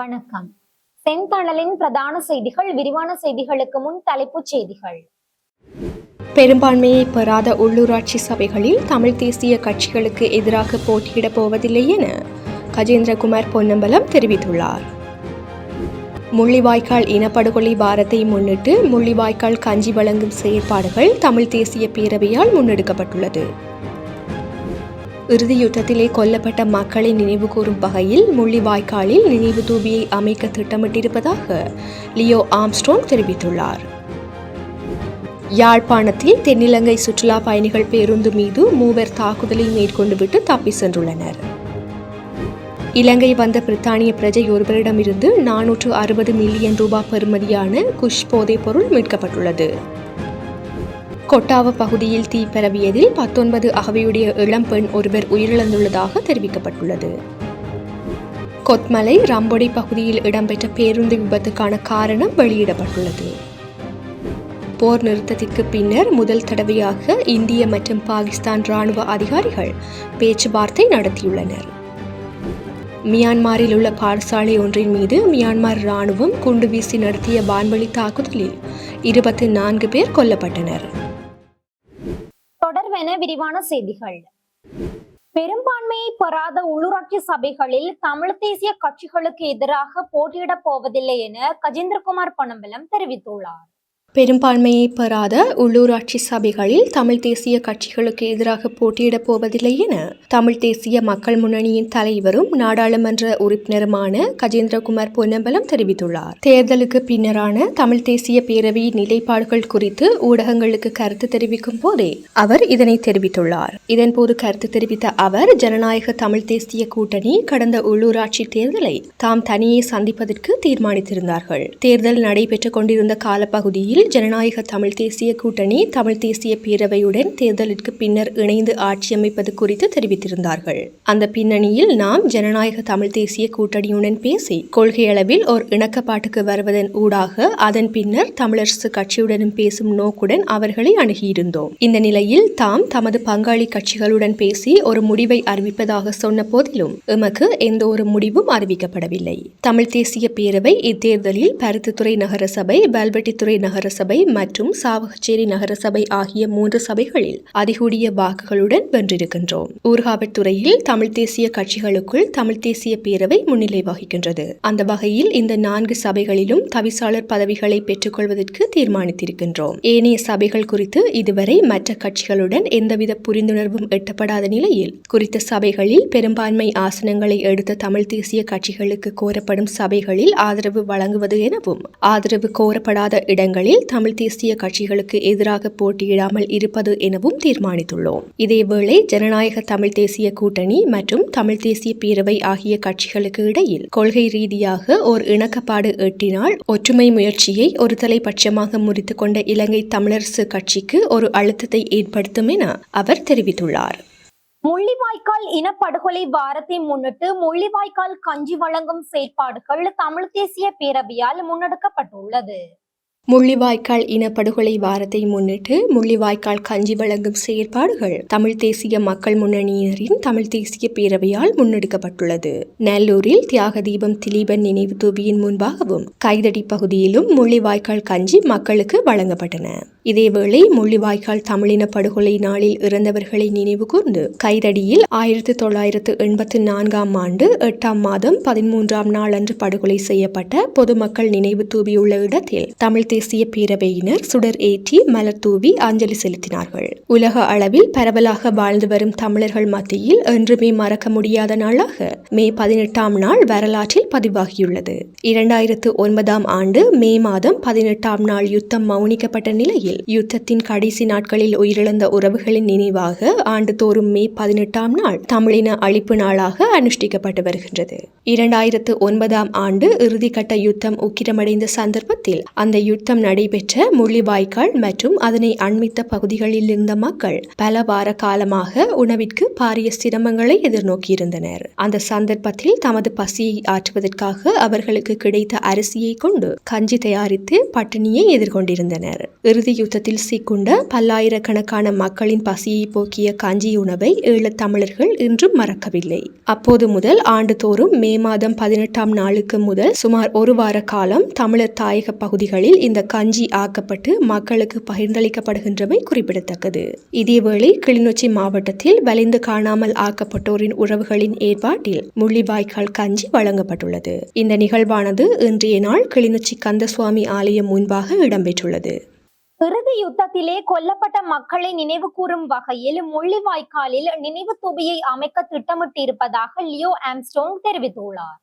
வணக்கம். செந்தணலின் பிரதான செய்திகள் விரிவான செய்திகளுக்கு முன் தலைப்புச் செய்திகள். பெரும்பான்மையை பெறாத உள்ளூராட்சி சபைகளில் தமிழ் தேசிய கட்சிகளுக்கு எதிராக போட்டியிடப் போவதில்லை என கஜேந்திரகுமார் பொன்னம்பலம் தெரிவித்துள்ளார். முள்ளிவாய்க்கால் இனப்படுகொலை வாரத்தை முன்னிட்டு முள்ளிவாய்க்கால் கஞ்சி வழங்கும் செயற்பாடுகள் தமிழ் தேசிய பேரவையால் முன்னெடுக்கப்பட்டுள்ளது. இறுதி யுத்தத்திலே கொல்லப்பட்ட மக்களை நினைவுகூரும் வகையில் முள்ளிவாய்க்காலில் நினைவு தூபியை அமைக்க திட்டமிட்டிருப்பதாக லியோ ஆம்ஸ்ட்ரோங் தெரிவித்துள்ளார். யாழ்ப்பாணத்தில் தென்னிலங்கை சுற்றுலா பயணிகள் பேருந்து மீது மூவர் தாக்குதலை மேற்கொண்டுவிட்டு தப்பி சென்றுள்ளனர். இலங்கை வந்த பிரித்தானிய பிரஜை ஒருவரிடமிருந்து நானூற்று அறுபது மில்லியன் ரூபாய் பெறுமதியான குஷ் போதைப் பொருள் மீட்கப்பட்டுள்ளது. கொட்டாவ பகுதியில் தீ பரவியதில் பத்தொன்பது அகவையுடைய இளம்பெண் ஒருவர் உயிரிழந்துள்ளதாக தெரிவிக்கப்பட்டுள்ளது. கொத்மலை ராம்பொடி பகுதியில் இடம்பெற்ற பேருந்து விபத்துக்கான காரணம் வெளியிடப்பட்டுள்ளது. போர் நிறுத்தத்திற்கு பின்னர் முதல் தடவையாக இந்திய மற்றும் பாகிஸ்தான் ராணுவ அதிகாரிகள் பேச்சுவார்த்தை நடத்தியுள்ளனர். மியான்மரில் உள்ள பாடசாலை ஒன்றின் மீது மியான்மர் ராணுவம் குண்டு வீசி நடத்திய வான்வழி தாக்குதலில் இருபத்தி நான்கு பேர் கொல்லப்பட்டனர். என விரிவான செய்திகள். பெரும்பான்மையை பெறாத உள்ளூராட்சி சபைகளில் தமிழ் தேசிய கட்சிகளுக்கு எதிராக போட்டியிடப் போவதில்லை என கஜேந்திரகுமார் பனம்பலம் தெரிவித்துள்ளார். பெரும்பான்மையை பெறாத உள்ளூராட்சி சபைகளில் தமிழ் தேசிய கட்சிகளுக்கு எதிராக போட்டியிடப் போவதில்லை என தமிழ் தேசிய மக்கள் முன்னணியின் தலைவரும் நாடாளுமன்ற உறுப்பினருமான கஜேந்திரகுமார் பொன்னம்பலம் தெரிவித்துள்ளார். தேர்தலுக்கு பின்னரான தமிழ் தேசிய பேரவையின் நிலைப்பாடுகள் குறித்து ஊடகங்களுக்கு கருத்து தெரிவிக்கும் போதே அவர் இதனை தெரிவித்துள்ளார். இதன்போது கருத்து தெரிவித்த அவர் ஜனநாயக தமிழ் தேசிய கூட்டணி கடந்த உள்ளூராட்சி தேர்தலை தாம் தனியே சந்திப்பதற்கு தீர்மானித்திருந்தார்கள். தேர்தல் நடைபெற்றுக் கொண்டிருந்த காலப்பகுதியில் ஜனநாயக தமிழ் தேசிய கூட்டணி தமிழ் தேசிய பேரவையுடன் தேர்தலுக்கு பின்னர் இணைந்து ஆட்சி அமைப்பது குறித்து தெரிவித்திருந்தார்கள். அந்த பின்னணியில் நாம் ஜனநாயக தமிழ் தேசிய கூட்டணியுடன் பேசி கொள்கையளவில் ஓர் இணக்கப்பாட்டுக்கு வருவதன் ஊடாக அதன் பின்னர் தமிழரசு கட்சியுடனும் பேசும் நோக்குடன் அவர்களை அணுகியிருந்தோம். இந்த நிலையில் தாம் தமது பங்காளி கட்சிகளுடன் பேசி ஒரு முடிவை அறிவிப்பதாக சொன்ன போதிலும் எமக்கு எந்த ஒரு முடிவும் அறிவிக்கப்படவில்லை. தமிழ் தேசிய பேரவை இத்தேர்தலில் பருத்தித்துறை நகரசபை பல்வெட்டித்துறை நகரசபை மற்றும் சாவகச்சேரி நகரசபை ஆகிய மூன்று சபைகளில் அதிகூடிய வாக்குகளுடன் வென்றிருக்கின்றோம். ஊர்காவற்துறையில் தமிழ் தேசிய கட்சிகளுக்குள் தமிழ் தேசிய பேரவை முன்னிலை வகிக்கின்றது. அந்த வகையில் இந்த நான்கு சபைகளிலும் தவிசாளர் பதவிகளை பெற்றுக்கொள்வதற்கு தீர்மானித்திருக்கின்றோம். ஏனைய சபைகள் குறித்து இதுவரை மற்ற கட்சிகளுடன் எந்தவித புரிந்துணர்வும் எட்டப்படாத நிலையில் குறித்த சபைகளில் பெரும்பான்மை ஆசனங்களை எடுத்த தமிழ் தேசிய கட்சிகளுக்கு கோரப்படும் சபைகளில் ஆதரவு வழங்குவது எனவும் ஆதரவு கோரப்படாத இடங்களில் தமிழ் தேசிய கட்சிகளுக்கு எதிராக போட்டியிடாமல் இருப்பது எனவும் தீர்மானித்துள்ளோம். இதேவேளை ஜனநாயக தமிழ் தேசிய கூட்டணி மற்றும் தமிழ் தேசிய பேரவை ஆகிய கட்சிகளுக்கு இடையில் கொள்கை ரீதியாக ஓர் இணக்கப்பாடு எட்டினால் ஒற்றுமை முயற்சியை ஒரு தலைபட்சமாக முறித்துக் கொண்ட இலங்கை தமிழரசு கட்சிக்கு ஒரு அழுத்தத்தை ஏற்படுத்தும் என அவர் தெரிவித்துள்ளார். முள்ளிவாய்க்கால் இனப்படுகொலை வாரத்தை முன்னிட்டு முள்ளிவாய்க்கால் கஞ்சி வழங்கும் செயற்பாடுகள் தமிழ் தேசிய பேரவையால் முன்னெடுக்கப்பட்டுள்ளது. முள்ளிவாய்க்கால் இனப்படுகொலை வாரத்தை முன்னிட்டு முள்ளிவாய்க்கால் கஞ்சி வழங்கும் செயற்பாடுகள் தமிழ் தேசிய மக்கள் முன்னணியினரின் தமிழ் தேசிய பேரவையால் முன்னெடுக்கப்பட்டுள்ளது. நல்லூரில் தியாக தீபம் திலீபன் நினைவு தூபியின் முன்பாகவும் கைதடி பகுதியிலும் முள்ளிவாய்க்கால் கஞ்சி மக்களுக்கு வழங்கப்பட்டன. இதேவேளை முள்ளிவாய்க்கால் தமிழின படுகொலை நாளில் இறந்தவர்களை நினைவு கூர்ந்து கைதடியில் ஆயிரத்தி தொள்ளாயிரத்து எண்பத்தி நான்காம் ஆண்டு எட்டாம் மாதம் பதிமூன்றாம் நாள் அன்று படுகொலை செய்யப்பட்ட பொதுமக்கள் நினைவு தூபியுள்ள இடத்தில் தமிழ் தேசிய பேரவையினர் சுடர் ஏற்றி மலர் தூவி அஞ்சலி செலுத்தினார்கள். உலக அளவில் பரவலாக வாழ்ந்து வரும் தமிழர்கள் மத்தியில் என்றுமே மறக்க முடியாத நாளாக மே பதினெட்டாம் நாள் வரலாற்றில் பதிவாகியுள்ளது. இரண்டாயிரத்து ஒன்பதாம் ஆண்டு மே மாதம் பதினெட்டாம் நாள் யுத்தம் மௌனிக்கப்பட்ட நிலையில் யுத்தத்தின் கடைசி நாட்களில் உயிரிழந்த உறவுகளின் நினைவாக ஆண்டுதோறும் மே பதினெட்டாம் நாள் தமிழின அழிப்பு நாளாக அனுஷ்டிக்கப்பட்டு வருகின்றது. இரண்டாயிரத்து ஒன்பதாம் ஆண்டு இறுதிக்கட்ட யுத்தம் உக்கிரமடைந்த சந்தர்ப்பத்தில் அந்த யுத்த யுத்தம் நடைபெற்ற முள்ளிவாய்க்கால் மற்றும் அதனை அண்மித்த பகுதிகளில் இருந்த மக்கள் பல வார காலமாக உணவிற்கு பாரிய சிரமங்களை எதிர்நோக்கியிருந்தனர். அந்த சந்தர்ப்பத்தில் தமது பசியை ஆற்றுவதற்காக அவர்களுக்கு கிடைத்த அரிசியை கொண்டு கஞ்சி தயாரித்து பட்டினியை எதிர்கொண்டிருந்தனர். இறுதி யுத்தத்தில் சிக்குண்ட பல்லாயிரக்கணக்கான மக்களின் பசியை போக்கிய கஞ்சி உணவை ஈழத் தமிழர்கள் இன்றும் மறக்கவில்லை. அப்போது முதல் ஆண்டுதோறும் மே மாதம் பதினெட்டாம் நாளுக்கு முதல் சுமார் ஒரு வார காலம் தமிழர் தாயக பகுதிகளில் இந்த கஞ்சி ஆக்கப்பட்டு மக்களுக்கு பகிர்ந்தளிக்கப்படுகின்றமை குறிப்பிடத்தக்கது. இதேவேளை கிளிநொச்சி மாவட்டத்தில் வலிந்து காணாமல் ஆக்கப்பட்டோரின் உறவுகளின் ஏற்பாட்டில் முள்ளிவாய்க்கால் கஞ்சி வழங்கப்பட்டுள்ளது. இந்த நிகழ்வானது இன்றைய நாள் கிளிநொச்சி கந்தசுவாமி ஆலயம் முன்பாக இடம்பெற்றுள்ளது. இறுதி யுத்தத்திலே கொல்லப்பட்ட மக்களை நினைவு கூறும் வகையில் முள்ளிவாய்க்காலில் நினைவு தொபியை அமைக்க திட்டமிட்டிருப்பதாக லியோ ஆம்ஸ்டோங் தெரிவித்துள்ளார்.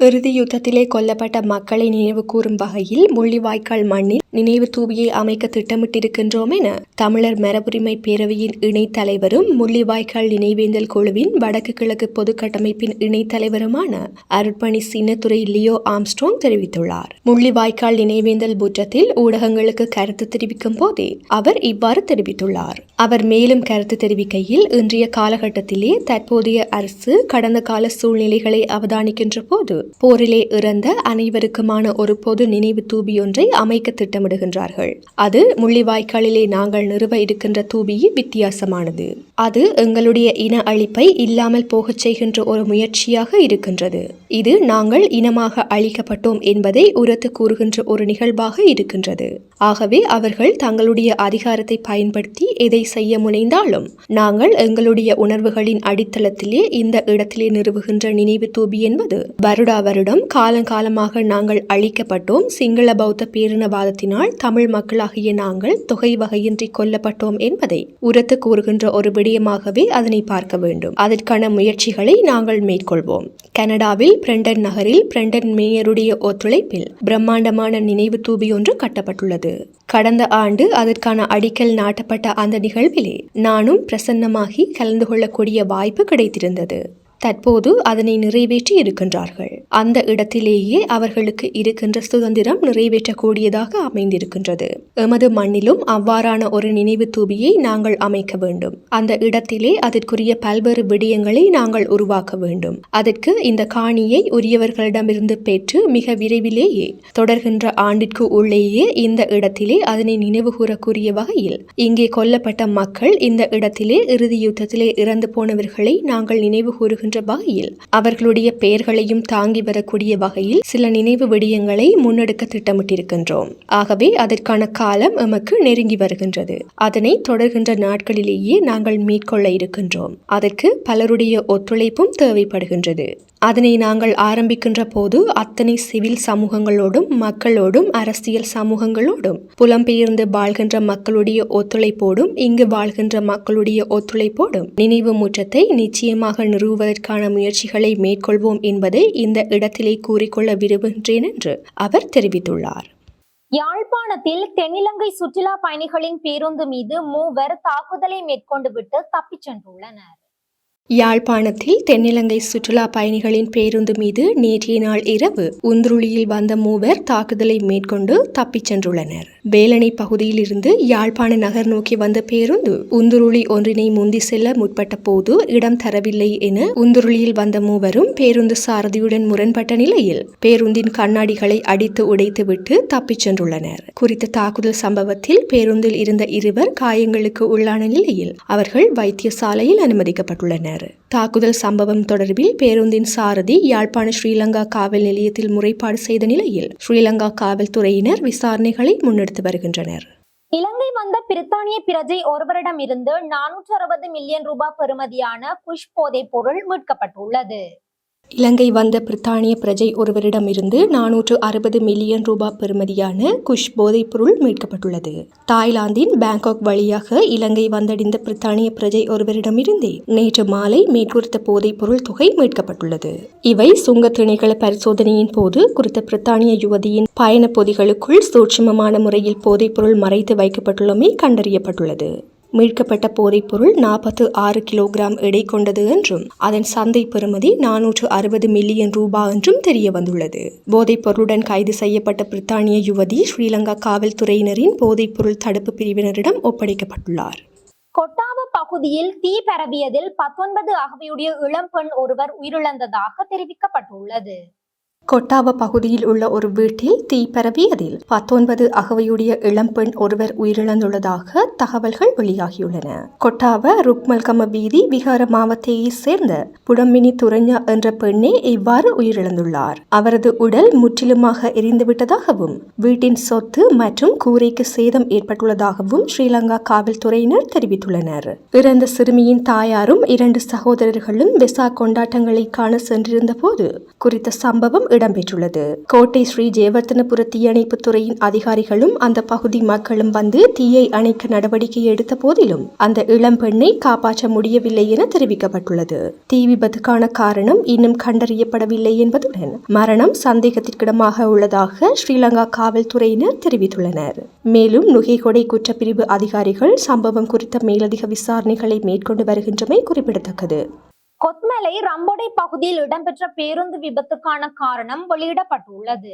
இறுதி யுத்தத்திலே கொல்லப்பட்ட மக்களை நினைவு கூறும் வகையில் முள்ளிவாய்க்கால் மண்ணில் நினைவு தூபியை அமைக்க திட்டமிட்டிருக்கின்றோம் என தமிழர் மரபுரிமை பேரவையின் இணைத் தலைவரும் முள்ளிவாய்க்கால் நினைவேந்தல் குழுவின் வடக்கு கிழக்கு பொது கட்டமைப்பின் இணைத் தலைவருமான அருட்பணி சின்னத்துறை லியோ ஆம்ஸ்ட்ராங் தெரிவித்துள்ளார். முள்ளிவாய்க்கால் நினைவேந்தல் புற்றத்தில் ஊடகங்களுக்கு கருத்து தெரிவிக்கும் போதே அவர் இவ்வாறு தெரிவித்துள்ளார். அவர் மேலும் கருத்து தெரிவிக்கையில் இன்றைய காலகட்டத்திலே தற்போதைய அரசு கடந்த கால சூழ்நிலைகளை அவதானிக்கின்ற போது போரிலே இறந்த அனைவருக்குமான ஒரு பொது நினைவு தூபியொன்றை அமைக்க திட்டமிடுகின்றார்கள். அது முள்ளிவாய்க்காலிலே நாங்கள் நிறுவ இருக்கின்ற தூபியும் வித்தியாசமானது. அது எங்களுடைய இன அழிப்பை இல்லாமல் போகச் செய்கின்ற ஒரு முயற்சியாக இருக்கின்றது. இது நாங்கள் இனமாக அழிக்கப்பட்டோம் என்பதை உரத்து கூறுகின்ற ஒரு நிகழ்வாக இருக்கின்றது. ஆகவே அவர்கள் தங்களுடைய அதிகாரத்தை பயன்படுத்தி எதை செய்ய முனைந்தாலும் நாங்கள் எங்களுடைய உணர்வுகளின் அடித்தளத்திலே இந்த இடத்திலே நிறுவுகின்ற நினைவு தூபி என்பது வருடா வருடம் காலங்காலமாக நாங்கள் அழிக்கப்பட்டோம். சிங்கள பௌத்த பேரினவாதத்தினால் தமிழ் மக்களாகிய நாங்கள் தொகை வகையின்றி கொல்லப்பட்டோம் என்பதை உரத்து கூறுகின்ற ஒரு விடயமாகவே அதனை பார்க்க வேண்டும். அதற்கான முயற்சிகளை நாங்கள் மேற்கொள்வோம். கனடாவில் பிரண்டன் நகரில் பிரண்டன் மேயருடைய ஒத்துழைப்பில் பிரம்மாண்டமான நினைவு தூபி ஒன்று கட்டப்பட்டுள்ளது. கடந்த ஆண்டு அதற்கான அடிக்கல் நாட்டப்பட்ட அந்த நிகழ்விலே நானும் பிரசன்னமாகி கலந்து கொள்ளக்கூடிய வாய்ப்பு கிடைத்திருந்தது. தற்போது அதனை நிறைவேற்றி இருக்கின்றார்கள். அந்த இடத்திலேயே அவர்களுக்கு இருக்கின்ற சுதந்திரம் நிறைவேற்றக்கூடியதாக அமைந்திருக்கின்றது. எமது மண்ணிலும் அவ்வாறான ஒரு நினைவு தூபியை நாங்கள் அமைக்க வேண்டும். அந்த இடத்திலே அதற்குரிய பல்வேறு விடயங்களை நாங்கள் உருவாக்க வேண்டும். அதற்கு இந்த காணியை உரியவர்களிடமிருந்து பெற்று மிக விரைவிலேயே தொடர்கின்ற ஆண்டிற்கு உள்ளேயே இந்த இடத்திலே அதனை நினைவு கூறக்கூடிய வகையில் இங்கே கொல்லப்பட்ட மக்கள் இந்த இடத்திலே இறுதி யுத்தத்திலே இறந்து போனவர்களை நாங்கள் நினைவு கூறுகின்ற வகையில் அவர்களுடைய பெயர்களையும் தாங்கி வரக்கூடிய வகையில் சில நினைவு விடயங்களை முன்னெடுக்க திட்டமிட்டிருக்கின்றோம். ஆகவே அதற்கான காலம் எமக்கு நெருங்கி வருகின்றது. அதனை தொடர்கின்ற நாட்களிலேயே நாங்கள் மேற்கொள்ள இருக்கின்றோம். அதற்கு பலருடைய ஒத்துழைப்பும் தேவைப்படுகின்றது. அதனை நாங்கள் ஆரம்பிக்கின்ற போது அத்தனை சிவில் சமூகங்களோடும் மக்களோடும் அரசியல் சமூகங்களோடும் புலம்பெயர்ந்து வாழ்கின்ற மக்களுடைய ஒத்துழைப்போடும் இங்கு வாழ்கின்ற மக்களுடைய ஒத்துழைப்போடும் நினைவு முற்றத்தை நிச்சயமாக செய்வதற்கான முயற்சிகளை மேற்கொள்வோம் என்பதை இந்த இடத்திலே கூறிக்கொள்ள விரும்புகின்றேன் என்று அவர் தெரிவித்துள்ளார். யாழ்ப்பாணத்தில் தென்னிலங்கை சுற்றுலா பயணிகளின் பேருந்து மீது மூவர் தாக்குதலை மேற்கொண்டு விட்டு தப்பிச் சென்றுள்ளனர். யாழ்ப்பாணத்தில் தென்னிலங்கை சுற்றுலா பயணிகளின் பேருந்து மீது நேற்றைய நாள் இரவு உந்துருளியில் வந்த மூவர் தாக்குதலை மேற்கொண்டு தப்பிச் சென்றுள்ளனர். வேலனை பகுதியில் இருந்து யாழ்ப்பாண நகர் நோக்கி வந்த பேருந்து உந்துருளி ஒன்றினை முந்தி செல்ல முற்பட்ட போது இடம் தரவில்லை என உந்துருளியில் வந்த மூவரும் பேருந்து சாரதியுடன் முரண்பட்ட நிலையில் பேருந்தின் கண்ணாடிகளை அடித்து உடைத்துவிட்டு தப்பிச் சென்றுள்ளனர். குறித்த தாக்குதல் சம்பவத்தில் பேருந்தில் இருந்த இருவர் காயங்களுக்கு உள்ளான நிலையில் அவர்கள் வைத்தியசாலையில் அனுமதிக்கப்பட்டுள்ளனர். தாக்குதல் சம்பவம் தொடர்பில் பேருந்தின் சாரதி யாழ்ப்பாண ஸ்ரீலங்கா காவல் நிலையத்தில் முறைப்பாடு செய்த நிலையில் ஸ்ரீலங்கா காவல்துறையினர் விசாரணைகளை முன்னெடுத்து வருகின்றனர். இலங்கை வந்த பிரித்தானிய பிரஜை ஒருவரிடமிருந்து நானூற்று அறுபது மில்லியன் ரூபாய் பெறுமதியான குஷ் போதைப் பொருள் மீட்கப்பட்டுள்ளது. இலங்கை வந்த பிரித்தானிய பிரஜை ஒருவரிடமிருந்து நானூற்று அறுபது மில்லியன் ரூபாய் பெறுமதியான குஷ் போதைப்பொருள் மீட்கப்பட்டுள்ளது. தாய்லாந்தின் பேங்காக் வழியாக இலங்கை வந்தடைந்த பிரித்தானிய பிரஜை ஒருவரிடமிருந்தே நேற்று மாலை மேற்குறித்த போதைப்பொருள் தொகை மீட்கப்பட்டுள்ளது. இவை சுங்க திணைக்கள பரிசோதனையின் போது குறித்த பிரித்தானிய யுவதியின் பயண பொதிகளுக்குள் சூட்சுமமான முறையில் போதைப்பொருள் மறைத்து வைக்கப்பட்டுள்ளமை கண்டறியப்பட்டுள்ளது. மீட்கப்பட்ட போதைப்பொருள் நாற்பத்து ஆறு கிலோகிராம் எடை கொண்டது என்றும் அதன் சந்தை பெறுமதி நானூற்று அறுபது மில்லியன் ரூபாய் என்றும் தெரிய வந்துள்ளது போதைப் பொருளுடன் கைது செய்யப்பட்ட பிரித்தானிய யுவதி ஸ்ரீலங்கா காவல்துறையினரின் போதைப்பொருள் தடுப்பு பிரிவினரிடம் ஒப்படைக்கப்பட்டுள்ளார். கொட்டாவ பகுதியில் தீ பரவியதில் பத்தொன்பது அகவையுடைய இளம்பெண் ஒருவர் உயிரிழந்ததாக தெரிவிக்கப்பட்டுள்ளது. கொட்டாவ பகுதியில் உள்ள ஒரு வீட்டில் தீ பரவியதில் பத்தொன்பது அகவையுடைய இளம்பெண் ஒருவர் உயிரிழந்துள்ளதாக தகவல்கள் வெளியாகியுள்ளன. கொட்டாவ ருக்மல்கம வீதி விகார மாவத்தையை சேர்ந்த புடம்பினி துரஞ்சா என்ற பெண்ணே இவ்வாறு உயிரிழந்துள்ளார். அவரது உடல் முற்றிலுமாக எரிந்துவிட்டதாகவும் வீட்டின் சொத்து மற்றும் கூரைக்கு சேதம் ஏற்பட்டுள்ளதாகவும் ஸ்ரீலங்கா காவல்துறையினர் தெரிவித்துள்ளனர். இறந்த சிறுமியின் தாயாரும் இரண்டு சகோதரர்களும் வெசா கொண்டாட்டங்களை காண சென்றிருந்த போது குறித்த சம்பவம் இடம்பெற்றுள்ளது. கோட்டை ஸ்ரீ ஜெயவர்த்தனபுர தீயணைப்பு துறையின் அதிகாரிகளும் அந்த பகுதி மக்களும் வந்து தீயை அணைக்க நடவடிக்கை எடுத்த போதிலும் அந்த இளம் பெண்ணை காப்பாற்ற முடியவில்லை என தெரிவிக்கப்பட்டுள்ளது. தீ விபத்துக்கான காரணம் இன்னும் கண்டறியப்படவில்லை என்பதுடன் மரணம் சந்தேகத்திற்கிடமாக உள்ளதாக ஸ்ரீலங்கா காவல்துறையினர் தெரிவித்துள்ளனர். மேலும் நுகைகொடை குற்றப்பிரிவு அதிகாரிகள் சம்பவம் குறித்த மேலதிக விசாரணைகளை மேற்கொண்டு வருகின்றமை குறிப்பிடத்தக்கது. கொத்மலை ரம்போடை பகுதியில் இடம்பெற்ற பேருந்து விபத்துக்கான காரணம் வெளியிடப்பட்டுள்ளது.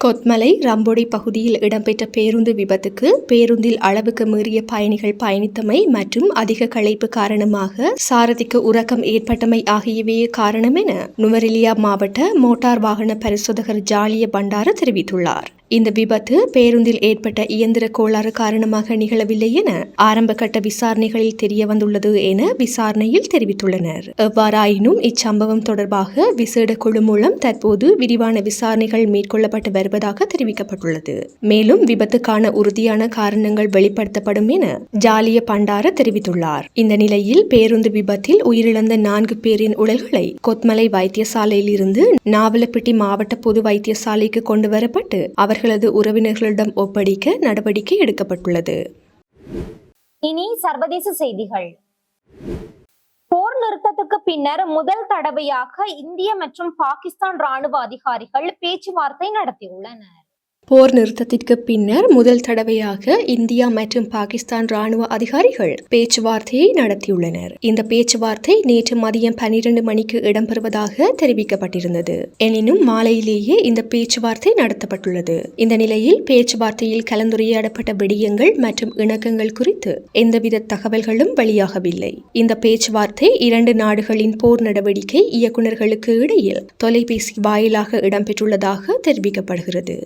கொத்மலை ரம்போடை பகுதியில் இடம்பெற்ற பேருந்து விபத்துக்கு பேருந்தில் அளவுக்கு மீறிய பயணிகள் பயணித்தமை மற்றும் அதிக களைப்பு காரணமாக சாரதிக்கு உறக்கம் ஏற்பட்டமை ஆகியவையே காரணம் என நுவரெலியா மாவட்ட மோட்டார் வாகன பரிசோதகர் ஜாலிய பண்டார தெரிவித்துள்ளார். இந்த விபத்து பேருந்தில் ஏற்பட்ட இயந்திர கோளாறு காரணமாக நிகழவில்லை என ஆரம்ப கட்ட விசாரணைகளில் தெரிய வந்துள்ளது என விசாரணையில் தெரிவித்துள்ளனர். எவ்வாறாயினும் இச்சம்பவம் தொடர்பாக விசேட குழு மூலம் தற்போது விரிவான விசாரணைகள் மேற்கொள்ளப்பட்டு வருவதாக தெரிவிக்கப்பட்டுள்ளது. மேலும் விபத்துக்கான உறுதியான காரணங்கள் வெளிப்படுத்தப்படும் என ஜாலிய பண்டார தெரிவித்துள்ளார். இந்த நிலையில் பேருந்து விபத்தில் உயிரிழந்த நான்கு பேரின் உடல்களை கொத்மலை வைத்தியசாலையில் இருந்து நாவலப்பிட்டி மாவட்ட பொது வைத்தியசாலைக்கு கொண்டு வரப்பட்டு அவர்களது உறவினர்களிடம் ஒப்படைக்க நடவடிக்கை எடுக்கப்பட்டுள்ளது. இனி சர்வதேச செய்திகள். போர் நிறுத்தத்துக்கு பின்னர் முதல் தடவையாக இந்திய மற்றும் பாகிஸ்தான் ராணுவ அதிகாரிகள் பேச்சுவார்த்தை நடத்தியுள்ளனர். போர் நிறுத்தத்திற்கு பின்னர் முதல் தடவையாக இந்தியா மற்றும் பாகிஸ்தான் ராணுவ அதிகாரிகள் பேச்சுவார்த்தையை நடத்தியுள்ளனர். இந்த பேச்சுவார்த்தை நேற்று மதியம் பனிரெண்டு மணிக்கு இடம்பெறுவதாக தெரிவிக்கப்பட்டிருந்தது. எனினும் மாலையிலேயே இந்த பேச்சுவார்த்தை நடத்தப்பட்டுள்ளது. இந்த நிலையில் பேச்சுவார்த்தையில் கலந்துரையாடப்பட்ட விடயங்கள் மற்றும் இணக்கங்கள் குறித்து எந்தவித தகவல்களும் வெளியாகவில்லை. இந்த பேச்சுவார்த்தை இரண்டு நாடுகளின் போர் நடவடிக்கை இயக்குநர்களுக்கு இடையில் தொலைபேசி வாயிலாக இடம்பெற்றுள்ளதாக தெரிவிக்கப்படுகிறது.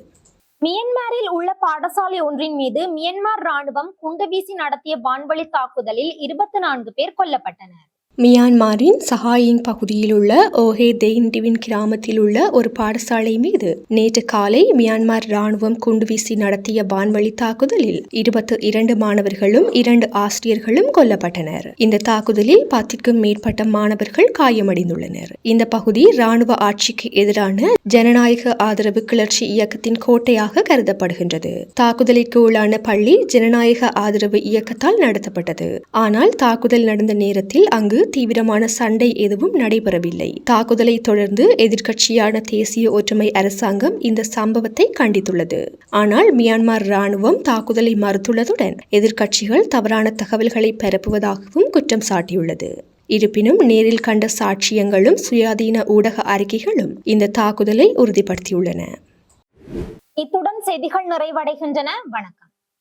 மியன்மாரில் உள்ள பாடசாலை ஒன்றின் மீது மியன்மார் ராணுவம் குண்டு வீசி நடத்திய வான்வழி தாக்குதலில் இருபத்தி நான்கு பேர் கொல்லப்பட்டனர். மியான்மரின் சஹாயிங் பகுதியில் உள்ள ஓஹே தெயின்டிவின் கிராமத்தில் உள்ள ஒரு பாடசாலை மீது நேற்று காலை மியான்மர் ராணுவம் குண்டுவீசி நடத்திய வான்வழி தாக்குதலில் இருபத்து இரண்டு மாணவர்களும் இரண்டு ஆசிரியர்களும் கொல்லப்பட்டனர். இந்த தாக்குதலில் பத்திற்கும் மேற்பட்ட மாணவர்கள் காயமடைந்துள்ளனர். இந்த பகுதி ராணுவ ஆட்சிக்கு எதிரான ஜனநாயக ஆதரவு கிளர்ச்சி இயக்கத்தின் கோட்டையாக கருதப்படுகின்றது. தாக்குதலிற்கு உள்ளான பள்ளி ஜனநாயக ஆதரவு இயக்கத்தால் நடத்தப்பட்டது. ஆனால் தாக்குதல் நடந்த நேரத்தில் அங்கு தீவிரமான சண்டை எதுவும் நடைபெறவில்லை. தாக்குதலை தொடர்ந்து எதிர்க்கட்சியான தேசிய ஒற்றுமை அரசாங்கம் இந்த சம்பவத்தை கண்டித்துள்ளது. ஆனால் மியான்மர் ராணுவம் தாக்குதலை மறுத்துள்ளதுடன் எதிர்க்கட்சிகள் தவறான தகவல்களை பரப்புவதாகவும் குற்றம் சாட்டியுள்ளது. இருப்பினும் நேரில் கண்ட சாட்சியங்களும் சுயாதீன ஊடக அறிக்கைகளும் இந்த தாக்குதலை உறுதிப்படுத்தியுள்ளன. இத்துடன் செய்திகள் நிறைவடைகின்றன. வணக்கம்.